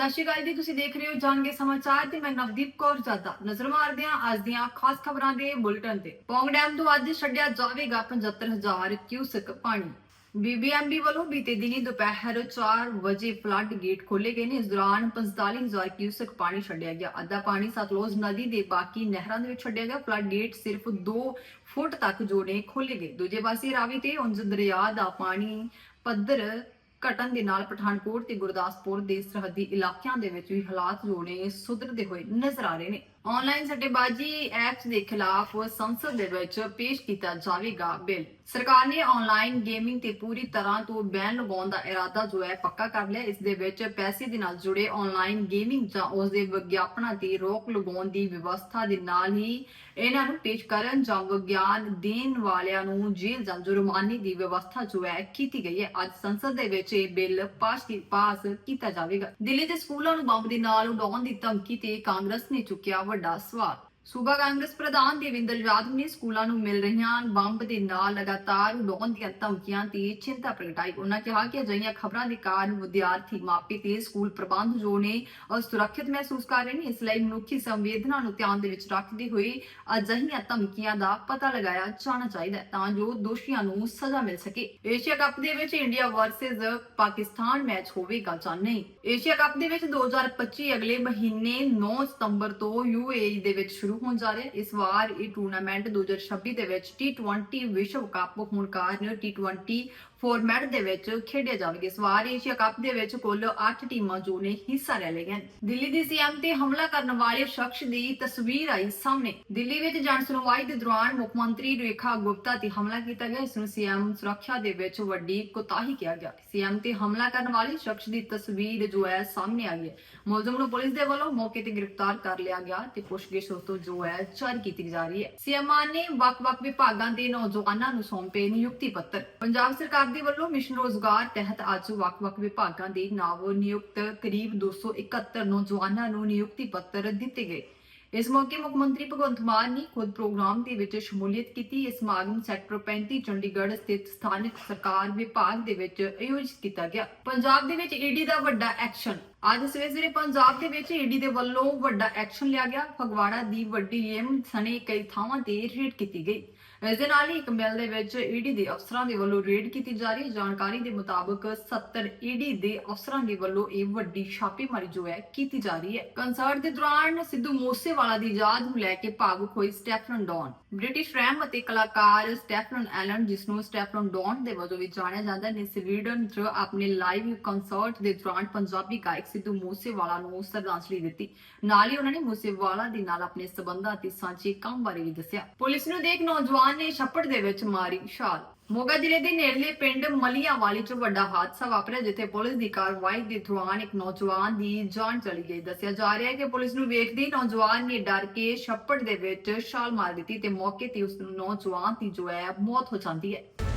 ਸਤਿ ਸ਼੍ਰੀ ਅਕਾਲ ਜੀ, ਤੁਸੀਂ ਦੇਖ ਰਹੇ ਹੋ ਜਾਣਗੇ ਸਮਾਚਾਰ ਤੇ ਮੈਂ ਨਵਦੀਪ ਕੌਰ ਜਾਦਾ। ਨਜ਼ਰ ਮਾਰਦੇ ਹਾਂ ਅੱਜ ਦੀਆਂ ਖਾਸ ਖਬਰਾਂ ਦੇ ਬੁਲਟਨ ਤੇ। ਪੌਂਗ ਡੈਮ ਤੋਂ ਅੱਜ ਛੱਡਿਆ ਜਾਵੇਗਾ 75000 ਕਿਊਸਕ ਪਾਣੀ। ਬੀਬੀਐਮਬੀ ਵੱਲੋਂ ਬੀਤੇ ਦਿਨੀ ਦੁਪਹਿਰ 4 ਵਜੇ ਫਲੱਡ ਗੇਟ ਖੋਲੇ ਗਏ ਨੇ। ਇਸ ਦੌਰਾਨ 45000 ਕਿਊਸਕ ਪਾਣੀ ਛੱਡਿਆ ਗਿਆ। ਅੱਧਾ ਪਾਣੀ ਸਤਲੁਜ ਨਦੀ ਦੇ ਬਾਕੀ ਨਹਿਰਾਂ ਦੇ ਵਿੱਚ ਛੱਡਿਆ ਗਿਆ। ਫਲੱਡ ਗੇਟ ਸਿਰਫ 2 ਫੁੱਟ ਤੱਕ ਜੋੜੇ ਨੇ ਖੋਲੇ ਗਏ। ਦੂਜੇ ਪਾਸੇ ਰਾਵੀ ਤੇ ਉਂਝ ਦਰਿਆ ਦਾ ਪਾਣੀ ਪੱਧਰ ਘਟਨ ਦੇ ਨਾਲ ਪਠਾਨਕੋਟ ਤੇ ਗੁਰਦਾਸਪੁਰ ਦੇ ਸਰਹੱਦੀ ਇਲਾਕਿਆਂ ਦੇ ਵਿੱਚ ਵੀ ਹਾਲਾਤ ਜੋ ਨੇ ਸੁਧਰਦੇ ਹੋਏ ਨਜ਼ਰ ਆ ਰਹੇ ਨੇ। ਆਨਲਾਈਨ ਸੱਟੇਬਾਜ਼ੀ ਐਪਸ ਦੇ ਖਿਲਾਫ ਸੰਸਦ ਦੇ ਵਿੱਚ ਪੇਸ਼ ਕੀਤਾ ਜਾਵੇਗਾ ਬਿੱਲ। ਸਰਕਾਰ ਨੇ ਆਨਲਾਈਨ ਗੇਮਿੰਗ ਤੇ ਪੂਰੀ ਤਰ੍ਹਾਂ ਤੋਂ ਬੈਨ ਲਗਾਉਣ ਦਾ ਇਰਾਦਾ ਜੋ ਹੈ ਪੱਕਾ ਕਰ ਲਿਆ। ਇਸ ਦੇ ਵਿੱਚ ਪੈਸੇ ਦੇ ਨਾਲ ਜੁੜੇ ਆਨਲਾਈਨ ਗੇਮਿੰਗ ਜਾਂ ਉਸ ਦੇ ਵਿਗਿਆਪਨਾਂ ਤੇ ਰੋਕ ਲਗਾਉਣ ਦੀ ਵਿਵਸਥਾ ਦੇ ਨਾਲ ਹੀ ਇਹਨਾਂ ਨੂੰ ਪੇਸ਼ ਕਰਨ ਜਾਂ ਵਿਗਿਆਨ ਦੇਣ ਵਾਲਿਆਂ ਨੂੰ ਜੇਲ੍ਹ ਜਾਂ ਜੁਰਮਾਨੇ ਦੀ ਵਿਵਸਥਾ ਜੋ ਹੈ ਕੀਤੀ ਗਈ ਹੈ। ਅੱਜ ਸੰਸਦ ਦੇ ਵਿੱਚ ਇਹ ਬਿੱਲ ਪਾਸ ਪਾਸ ਕੀਤਾ ਜਾਵੇਗਾ। ਦਿੱਲੀ ਦੇ ਸਕੂਲਾਂ ਨੂੰ ਬੰਬ ਦੇ ਨਾਲ ਉਡਾਉਣ ਦੀ ਧਮਕੀ ਤੇ ਕਾਂਗਰਸ ਨੇ ਚੁੱਕਿਆ ਵੱਡਾ ਸਵਾਲ। ਸੂਬਾ ਕਾਂਗਰਸ ਪ੍ਰਧਾਨ ਦੇਵਿੰਦਰ ਯਾਦਵ ਨੇ ਸਕੂਲਾਂ ਨੂੰ ਮਿਲ ਰਹੀਆਂ ਬੰਬ ਦੇ ਨਾਲ ਲਗਾਤਾਰ ਉਡਾਉਣ ਦੀਆਂ ਧਮਕੀਆਂ ਤੇ ਚਿੰਤਾ ਪ੍ਰਗਟਾਈ। ਉਹਨਾਂ ਕਿਹਾ ਕਿ ਅਜਿਹੀਆਂ ਖਬਰਾਂ ਦੇ ਕਾਰਨ ਵਿਦਿਆਰਥੀ ਮਾਪੇ ਤੇ ਸਕੂਲ ਪ੍ਰਬੰਧ ਜੋ ਨੇ, ਅਸੁਰੱਖਿਅਤ ਮਹਿਸੂਸ ਕਰ ਰਹੇ ਨੇ, ਇਸ ਲਈ ਮਨੁੱਖੀ ਸੰਵੇਦਨਾ ਨੂੰ ਧਿਆਨ ਦੇ ਵਿੱਚ ਰੱਖਦੇ ਹੋਏ ਅਜਿਹੀਆਂ ਧਮਕੀਆਂ ਦਾ ਪਤਾ ਲਗਾਇਆ ਜਾਣਾ ਚਾਹੀਦਾ ਹੈ ਤਾਂ ਜੋ ਦੋਸ਼ੀਆਂ ਨੂੰ ਸਜ਼ਾ ਮਿਲ ਸਕੇ। ਏਸ਼ੀਆ ਕੱਪ ਦੇ ਵਿੱਚ ਇੰਡੀਆ ਵਰਸਸ ਪਾਕਿਸਤਾਨ ਮੈਚ ਹੋਵੇਗਾ ਜਾਂ ਨਹੀਂ? ਏਸ਼ੀਆ ਕੱਪ ਦੇ ਵਿੱਚ 2025 ਅਗਲੇ ਮਹੀਨੇ 9 ਸਤੰਬਰ ਤੋਂ ਯੂਏਈ ਦੇ ਵਿੱਚ ਸ਼ੁਰੂ ਹੋਣ ਜਾ ਰਿਹਾ ਇਸ ਵਾਰ ਇਹ ਟੂਰਨਾਮੈਂਟ 2026 ਦੇ ਵਿੱਚ T20 ਵਿਸ਼ਵ ਕੱਪ ਹੋਣ ਕਾਰਨ T20 ਫੋਰਮੈਟ ਦੇ ਵਿੱਚ ਖੇਡਿਆ ਜਾਵੇਗਾ ਇਸ ਵਾਰ ਏਸ਼ੀਆ ਕੱਪ ਦੇ ਵਿੱਚ ਕੁੱਲ 8 ਟੀਮਾਂ ਜੋ ਨੇ ਹਿੱਸਾ ਲੈ ਲਈਆਂ ਦਿੱਲੀ ਦੀ ਸੀਐਮ ਤੇ ਹਮਲਾ ਕਰਨ ਵਾਲੇ ਸ਼ਖਸ ਦੀ ਤਸਵੀਰ ਆਈ ਸਾਹਮਣੇ। ਦਿੱਲੀ ਵਿੱਚ ਜਨ ਸੁਣਵਾਈ ਦੇ ਦੌਰਾਨ ਮੁੱਖ ਮੰਤਰੀ ਰੇਖਾ ਗੁਪਤਾ ਤੇ ਹਮਲਾ ਕੀਤਾ ਗਿਆ। ਇਸ ਨੂੰ ਸੀਐਮ ਸੁਰੱਖਿਆ ਦੇ ਵਿੱਚ ਵੱਡੀ ਕੋਤਾਹੀ ਕਿਹਾ ਗਿਆ। ਸੀਐਮ ਤੇ ਹਮਲਾ ਕਰਨ ਵਾਲੇ ਸ਼ਖਸ ਦੀ ਤਸਵੀਰ ਜੋ ਹੈ ਸਾਹਮਣੇ ਆਈ ਹੈ। ਮੁਲਜ਼ਮ ਨੂੰ ਪੁਲਿਸ ਦੇ ਵੱਲੋਂ ਮੌਕੇ ਤੇ ਗ੍ਰਿਫਤਾਰ ਕਰ ਲਿਆ ਗਿਆ ਤੇ ਪੁੱਛਗਿੱਛ ਉਸ ਤੋਂ ਜੋ ਹੈ ਜਾਰੀ ਕੀਤੀ ਜਾ ਰਹੀ ਹੈ। ਸੀਐਮ ਮਾਨ ਨੇ ਵੱਖ-ਵੱਖ ਵਿਭਾਗਾਂ ਦੇ ਨੌਜਵਾਨਾਂ ਨੂੰ ਸੌਂਪੇ ਨਿਯੁਕਤੀ ਪੱਤਰ। ਪੰਜਾਬ ਸਰਕਾਰ ਦੇ ਵੱਲੋਂ ਮਿਸ਼ਨ ਰੋਜ਼ਗਾਰ ਤਹਿਤ ਅੱਜ ਵੱਖ-ਵੱਖ ਵਿਭਾਗਾਂ ਦੇ ਨਵ ਨਿਯੁਕਤ ਕਰੀਬ 271 ਨੌਜਵਾਨਾਂ ਨੂੰ ਨਿਯੁਕਤੀ ਪੱਤਰ ਦਿੱਤੇ ਗਏ। ਇਸ ਮੌਕੇ ਮੁੱਖ ਮੰਤਰੀ ਭਗਵੰਤ ਮਾਨ ਨੇ ਖੁਦ ਪ੍ਰੋਗਰਾਮ ਦੇ ਵਿੱਚ ਸ਼ਮੂਲੀਅਤ ਕੀਤੀ। ਇਸ ਸਮਾਗਮ ਸੈਕਟਰ 35 ਚੰਡੀਗੜ੍ਹ ਸਥਿਤ ਸਥਾਨਕ ਸਰਕਾਰ ਵਿਭਾਗ ਦੇ ਵਿੱਚ ਆਯੋਜਿਤ ਕੀਤਾ ਗਿਆ। ਪੰਜਾਬ ਦੇ ਵਿੱਚ ਈਡੀ ਦਾ ਵੱਡਾ ਐਕਸ਼ਨ ਅੱਜ ਸਵੇਰੇ ਸਵੇਰੇ ਪੰਜਾਬ ਦੇ ਵਿੱਚ ਈਡੀ ਦੇ ਵੱਲੋਂ ਵੱਡਾ ਐਕਸ਼ਨ ਲਿਆ ਗਿਆ। ਫਗਵਾੜਾ ਦੀ ਵੱਡੀ ਏਮ ਸਣੇ ਕਈ ਥਾਵਾਂ ਤੇ ਰੇਡ ਕੀਤੀ ਗਈ। ਇਸ ਦੇ ਨਾਲ ਹੀ ਇੱਕ ਮਿਲ ਦੇ ਵਿੱਚ ਈਡੀ ਦੇ ਅਫਸਰਾਂ ਦੇ ਵੱਲੋਂ ਰੇਡ ਕੀਤੀ ਜਾ ਰਹੀ ਜਾਣਕਾਰੀ ਦੇ ਮੁਤਾਬਕ 70 ਈਡੀ ਦੇ ਅਫਸਰਾਂ ਦੇ ਵੱਲੋਂ ਇਹ ਵੱਡੀ ਛਾਪੇਮਾਰੀ ਜੋ ਹੈ ਕੀਤੀ ਜਾ ਰਹੀ ਹੈ। ਕੰਸਰਟ ਦੇ ਦੌਰਾਨ ਸਿੱਧੂ ਮੂਸੇਵਾਲਾ ਦੀ ਯਾਦ ਨੂੰ ਲੈ ਕੇ ਭਾਵੁਕ ਹੋਈ ਸਟੈਫਨ ਡੌਨ। ਬ੍ਰਿਟਿਸ਼ ਰੈਮ ਅਤੇ ਕਲਾਕਾਰ ਸਟੈਫਨ ਐਲਨ, ਜਿਸ ਨੂੰ ਸਟੈਫਨ ਡੌਨ ਦੇ ਵਜੋਂ ਵੀ ਜਾਣਿਆ ਜਾਂਦਾ, ਨੇ ਸਵੀਡਨ 'ਚ ਆਪਣੇ ਲਾਈਵ ਕੰਸਰਟ ਦੇ ਦੌਰਾਨ ਪੰਜਾਬੀ ਗਾਇਕ ਸਿੱਧੂ ਮੂਸੇਵਾਲਾ ਨੂੰ ਸ਼ਰਧਾਂਜਲੀ ਦਿੱਤੀ। ਨਾਲ ਹੀ ਉਹਨਾਂ ਨੇ ਮੂਸੇਵਾਲਾ ਦੇ ਨਾਲ ਆਪਣੇ ਸਬੰਧਾਂ ਤੇ ਸਾਂਝੇ ਕੰਮ ਬਾਰੇ ਵੀ ਦੱਸਿਆ। ਪੁਲਿਸ ਨੂੰ ਦੇਖ ਨੌਜਵਾਨ ਨੇ ਛੱਪੜ ਦੇ ਵਿੱਚ ਮਾਰੀ ਛਾਲ। ਮੋਗਾ ਜ਼ਿਲ੍ਹੇ ਦੇ ਨੇੜਲੇ ਪਿੰਡ ਮਲੀਆਂਵਾਲੀ 'ਚ ਵੱਡਾ ਹਾਦਸਾ ਵਾਪਰਿਆ, ਜਿੱਥੇ ਪੁਲਿਸ ਦੀ ਕਾਰਵਾਈ ਦੇ ਦੌਰਾਨ ਇੱਕ ਨੌਜਵਾਨ ਦੀ ਜਾਨ ਚਲੀ ਗਈ। ਦੱਸਿਆ ਜਾ ਰਿਹਾ ਹੈ ਕਿ ਪੁਲਿਸ ਨੂੰ ਵੇਖਦੇ ਹੀ ਨੌਜਵਾਨ ਨੇ ਡਰ ਕੇ ਛੱਪੜ ਦੇ ਵਿੱਚ ਛਾਲ ਮਾਰ ਦਿੱਤੀ ਤੇ ਮੌਕੇ ਤੇ ਉਸ ਨੌਜਵਾਨ ਦੀ ਜੋ ਹੈ ਮੌਤ ਹੋ ਜਾਂਦੀ ਹੈ।